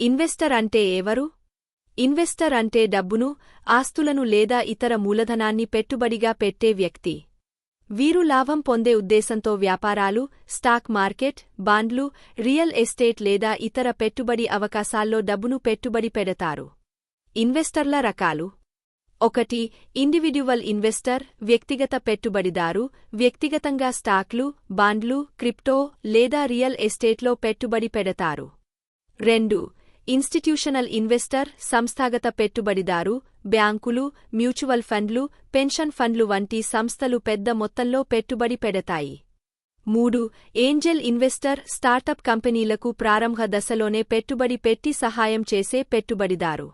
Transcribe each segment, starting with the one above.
Investor అంటే ఎవరు? Investor అంటే డబ్బును ఆస్తులను లేదా ఇతర మూలధనాన్ని పెట్టుబడిగా పెట్టే వ్యక్తి. వీరు లాభం పొందే ఉద్దేశంతో వ్యాపారాలు స్టాక్ మార్కెట్ బాండ్లు రియల్ ఎస్టేట్ లేదా ఇతర పెట్టుబడి అవకాశాల్లో డబ్బును పెట్టుబడి పెడతారు. ఇన్వెస్టర్ల రకాలు. ఒకటి ఇండివిడ్యువల్ ఇన్వెస్టర్ వ్యక్తిగత పెట్టుబడిదారు వ్యక్తిగతంగా స్టాక్లు బాండ్లు క్రిప్టో లేదా రియల్ ఎస్టేట్లో పెట్టుబడి పెడతారు. రెండు ఇన్స్టిట్యూషనల్ ఇన్వెస్టర్ సంస్థాగత పెట్టుబడిదారు బ్యాంకులు మ్యూచువల్ ఫండ్లు పెన్షన్ ఫండ్లు వంటి సంస్థలు పెద్ద మొత్తంలో పెట్టుబడి పెడతాయి. మూడు ఏంజెల్ ఇన్వెస్టర్ స్టార్టప్ కంపెనీలకు ప్రారంభ దశలోనే పెట్టుబడి పెట్టి సహాయం చేసే పెట్టుబడిదారు.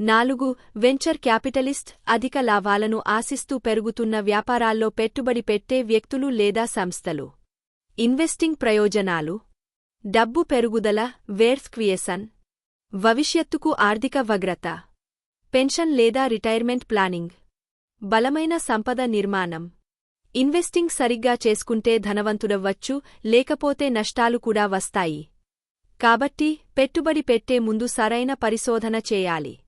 నాలుగు వెంచర్ క్యాపిటలిస్ట్ అధిక లాభాలను ఆశిస్తూ పెరుగుతున్న వ్యాపారాల్లో పెట్టుబడి పెట్టే వ్యక్తులు లేదా సంస్థలు. ఇన్వెస్టింగ్ ప్రయోజనాలు. డబ్బు పెరుగుదల వేర్స్ క్వియసన్ భవిష్యత్తుకు ఆర్థిక వగ్రత పెన్షన్ లేదా రిటైర్మెంట్ ప్లానింగ్ బలమైన సంపద నిర్మాణం. ఇన్వెస్టింగ్ సరిగ్గా చేసుకుంటే ధనవంతుడవ్వచ్చు లేకపోతే నష్టాలు కూడా వస్తాయి. కాబట్టి పెట్టుబడి పెట్టే ముందు సరైన పరిశోధన చేయాలి.